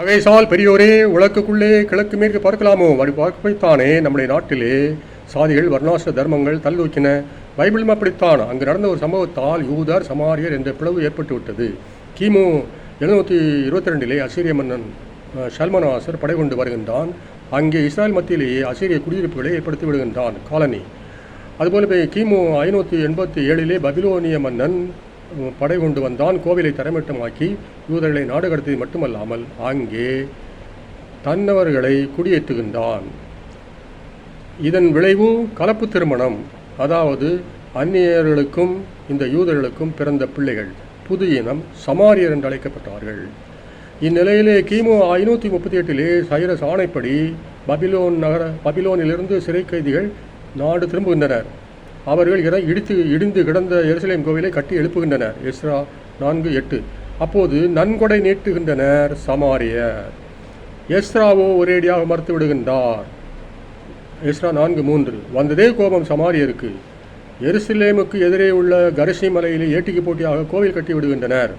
அகைசால் பெரியோரே உலக்குக்குள்ளே கிழக்கு மேற்கு பார்க்கலாமோ? அப்படி பார்ப்பைத்தானே நம்முடைய நாட்டிலே. சாதிகள் வர்ணாசிர தர்மங்கள் தள்ளூக்கின. பைபிளும் அப்படித்தான். அங்கு நடந்த ஒரு சம்பவத்தால் யூதர் சமாரியர் என்ற பிளவு ஏற்பட்டுவிட்டது. கிமு எழுநூற்றி இருபத்தி ரெண்டிலே அசீரிய மன்னன் ஷல்மனாசர் படை கொண்டு வருகின்றான். அங்கே இஸ்ராயல் மத்தியிலேயே அசீரிய குடியிருப்புகளை ஏற்படுத்தி விடுகின்றான் காலனி. அதுபோலவே கிமு ஐநூற்றி எண்பத்தி ஏழிலே பபிலோனிய மன்னன் படை கொண்டு வந்தான். கோவிலை தரைமட்டமாக்கி யூதர்களை நாடு கடத்தியது மட்டுமல்லாமல் அங்கே தன்னவர்களை குடியேற்றுகின்றான். இதன் விளைவு கலப்பு திருமணம். அதாவது அந்நியர்களுக்கும் இந்த யூதர்களுக்கும் பிறந்த பிள்ளைகள். புது இனம் சமாரியர் என்று அழைக்கப்பட்டார்கள். இந்நிலையிலே கிமு ஐநூற்றி முப்பத்தி எட்டிலே சைரஸ் ஆணைப்படி பபிலோன் நகர பபிலோனிலிருந்து சிறை கைதிகள் நாடு திரும்புகின்றனர். அவர்கள் இற இடித்து இடிந்து கிடந்த எருசலேம் கோவிலை கட்டி எழுப்புகின்றனர். எஸ்ரா நான்கு எட்டு. அப்போது நன்கொடை நீட்டுகின்றனர் சமாரியர். எஸ்ராவோ ஒரேடியாக மறுத்து விடுகின்றார். எஸ்ரா நான்கு மூன்று. வந்ததே கோபம் சமாரியருக்கு. எருசலேமுக்கு எதிரே உள்ள கரிசி மலையிலே ஏட்டிக்கு போட்டியாக கோவில் கட்டி விடுகின்றனர்.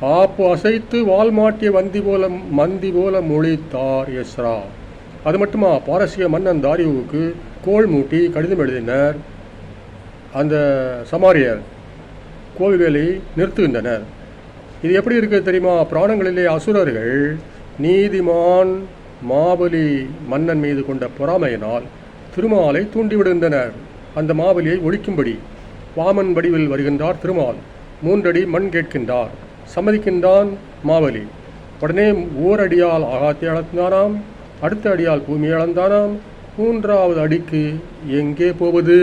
ஆப்பு அசைத்து வால்மாட்டிய வந்தி போல மந்தி போல மொழித்தார் எஸ்ரா. அது மட்டுமா? பாரசீக மன்னன் தாரியுவுக்கு கோள் மூட்டி கடிதம் எழுதினர். அந்த சமாரியர் கோவில் நிறுத்துகின்றனர். இது எப்படி இருக்குது தெரியுமா? புராணங்களிலே அசுரர்கள் நீதிமான் மாபலி மன்னன் மீது கொண்ட பொறாமையினால் திருமாலை தூண்டிவிடுகின்றனர். அந்த மாபலியை ஒழிக்கும்படி வாமன் வடிவில் வருகின்றார் திருமால். மூன்றடி மண் கேட்கின்றார். சம்மதிக்கின்றான் மாவலி உடனே ஓரடியால் ஆகாத்தை அளந்தானாம் அடுத்த அடியால் பூமியை அளந்தானாம் மூன்றாவது அடிக்கு எங்கே போவது?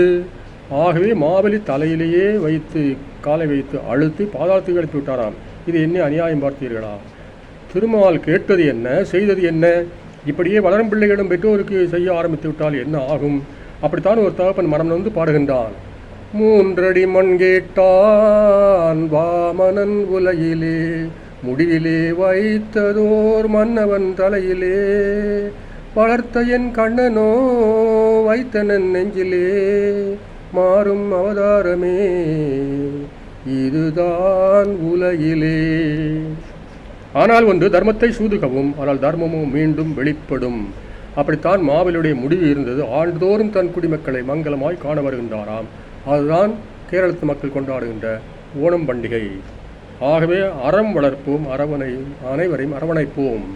ஆகவே மாவலி தலையிலேயே வைத்து காலை வைத்து அழுத்தி பாதாளத்துக்கு எழுப்பி விட்டாராம். இது என்ன அநியாயம் பார்த்தீர்களா? திருமால் கேட்டது என்ன? செய்தது என்ன? இப்படியே வளரும் பிள்ளைகளும் பெற்றோருக்கு செய்ய ஆரம்பித்து விட்டால் என்ன ஆகும்? அப்படித்தான் ஒரு தகப்பன் மரம் வந்து பாடுகின்றான். மூன்றடி மண் கேட்டான் வாமனன் உலகிலே முடிவிலே வைத்ததோர் மன்னவன் தலையிலே. வளர்த்த என் கண்ணனோ வைத்தனன் நெஞ்சிலே மாறும் அவதாரமே. இதுதான் உலகிலே. ஆனால் ஒன்று தர்மத்தை சூதுகவும் ஆனால் தர்மமும் மீண்டும் வெளிப்படும். அப்படித்தான் மாவிலுடைய முடிவு இருந்தது. ஆண்டுதோறும் தன் குடிமக்களை மங்களமாய் காண வருகின்றாராம். அதுதான் கேரளத்து மக்கள் கொண்டாடுகின்ற ஓணம் பண்டிகை. ஆகவே அறம் வளர்ப்போம் அரவணை அனைவரையும் அரவணைப்போம்.